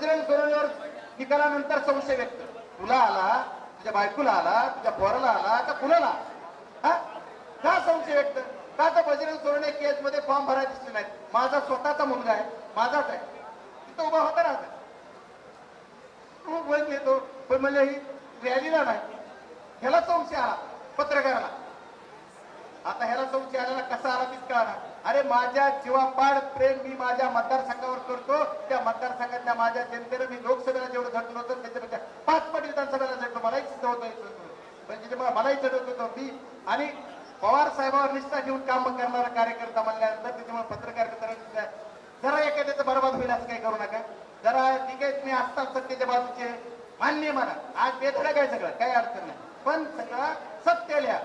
बजरंग सोनवणेवर निकालानंतर संशय व्यक्त. तुला आला तुझ्या बायकोला आला तुझ्या पोराला आला का कुणाला हा? का संशय व्यक्त? का तर बजरंग सोनवणे केस मध्ये फॉर्म भरायला दिसले नाहीत? माझा स्वतःचा मुलगा आहे माझाच आहे तिथं उभा होता ना तू येतो पण म्हणजे ही रॅलीला नाही. ह्याला संशय आला पत्रकाराला. आता ह्याला संशय आल्याला कसा आला तितका कळणार. अरे माझ्या जीवापाड प्रेम मी माझ्या मतदारसंघावर करतो त्या मतदारसंघातल्या माझ्या जनतेनं मी लोकसभेला जेवढं झटलो होतं त्याच्यापेक्षा पाच पट विधानसभेला झटलो. मलाही सिद्ध होतं म्हणजे मलाही चढवत होतो मी आणि पवार साहेबांवर निष्ठा घेऊन काम करणारा कार्यकर्ता म्हणल्यानंतर त्याच्यामुळे पत्रकार मित्रांनी जरा एखाद्याचं बरबाद होईल असं काही करू नका. जरा ठीक आहे तुम्ही असतात सत्तेच्या बाजूचे मान्य म्हणा आज बेधडक आहे सगळं काही अडचण नाही. पण सगळं सत्य लिहा.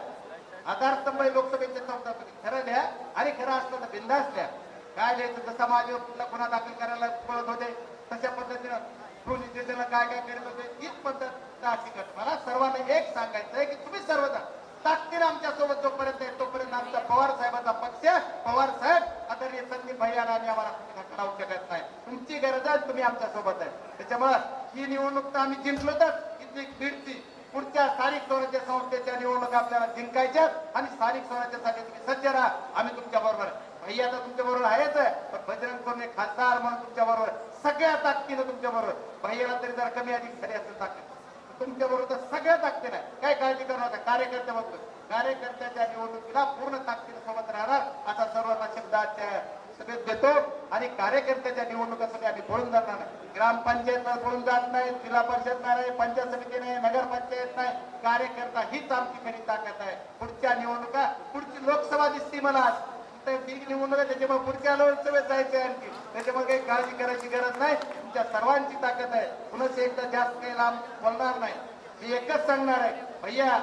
आधारस्तंभ लोकसभेचे लोकसभेच्या खरं लिहा आणि खरं असलं तर बिंदास लिहा. काय लिहायचं जसं माझ्या गुन्हा दाखल करायला पळत होते तशा पद्धतीनं पोलीस स्टेशनला काय काय करत होते? तीच पद्धत तिकट मला सर्वांना एक सांगायचं आहे की तुम्ही सर्वजण ताकदीने आमच्यासोबत जोपर्यंत आहे तोपर्यंत आमचा पवार साहेबांचा पक्ष पवार साहेब आदरणीय संदीप भैया आणि आम्हाला लावू शकत नाही तुमची गरज आहे तुम्ही आमच्यासोबत आहे. त्याच्यामुळं ही निवडणूक तर आम्ही जिंकलो तर किती बीडची पुढच्या स्थानिक स्वराज्य संस्थेच्या निवडणुका आपल्याला जिंकायच्या आणि स्थानिक स्वराज्यासाठी तुम्ही सज्ज राहा. आम्ही तुमच्या बरोबर भैया तर तुमच्या बरोबर आहेच आहे पण बजरंग सोने खासदार म्हणून तुमच्या बरोबर सगळ्या ताकदीनं तुमच्या बरोबर भैयाला तरी जर कमी अधिक झाली असेल ताकद तुमच्या बरोबर तर सगळ्या ताकदीनं काय काळजी करू कार्यकर्त्या कार्यकर्त्याबद्दल कार्यकर्त्याच्या निवडणुकीला पूर्ण ताकदीनं सोबत राहणार. असा सर्वांना शब्द आजच्या सभेत देतो. आणि कार्यकर्त्याच्या निवडणुकासाठी आम्ही पळून जाणार नाही. ग्रामपंचायत पळून जात नाही जिल्हा परिषद नाही पंचायत समिती नाही नगरपंचायत नाही. कार्यकर्ता हीच आमची खरी ताकद आहे. पुढच्या निवडणुका पुढची लोकसभा दिसती मला आज. निवडणूक आहे त्याच्यामुळे पुढच्या लोकसभेत जायचं आहे आणखी. त्याच्यामुळे काही काळजी करायची गरज नाही. तुमच्या सर्वांची ताकद आहे. पुन्हा एकदा जास्त काही लांब बोलणार नाही. मी एकच सांगणार आहे भैया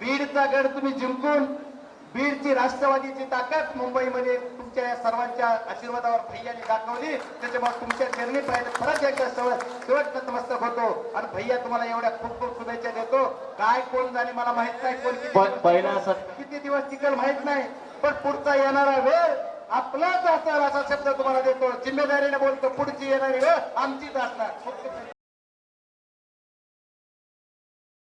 बीडचा गड तुम्ही जिंकून बीडची राष्ट्रवादीची ताकद मुंबईमध्ये तुमच्या या सर्वांच्या आशीर्वादावर भैयाने दाखवली. त्याच्यामुळे तुमच्या चरणी पाहिजे परत एकदा शेवट शेवट नतमस्तक होतो. आणि भैया तुम्हाला एवढ्या खूप खूप शुभेच्छा देतो. काय कोण जाणे मला माहीत नाही. कोण किती दिवस पहिला टिकल, सत- किती दिवस टिकल माहीत नाही. पण पुढचा येणारा वेळ आपलाच असणार असा शब्द तुम्हाला देतो. जिम्मेदारीने बोलतो. पुढची येणारी वेळ आमचीच असणार.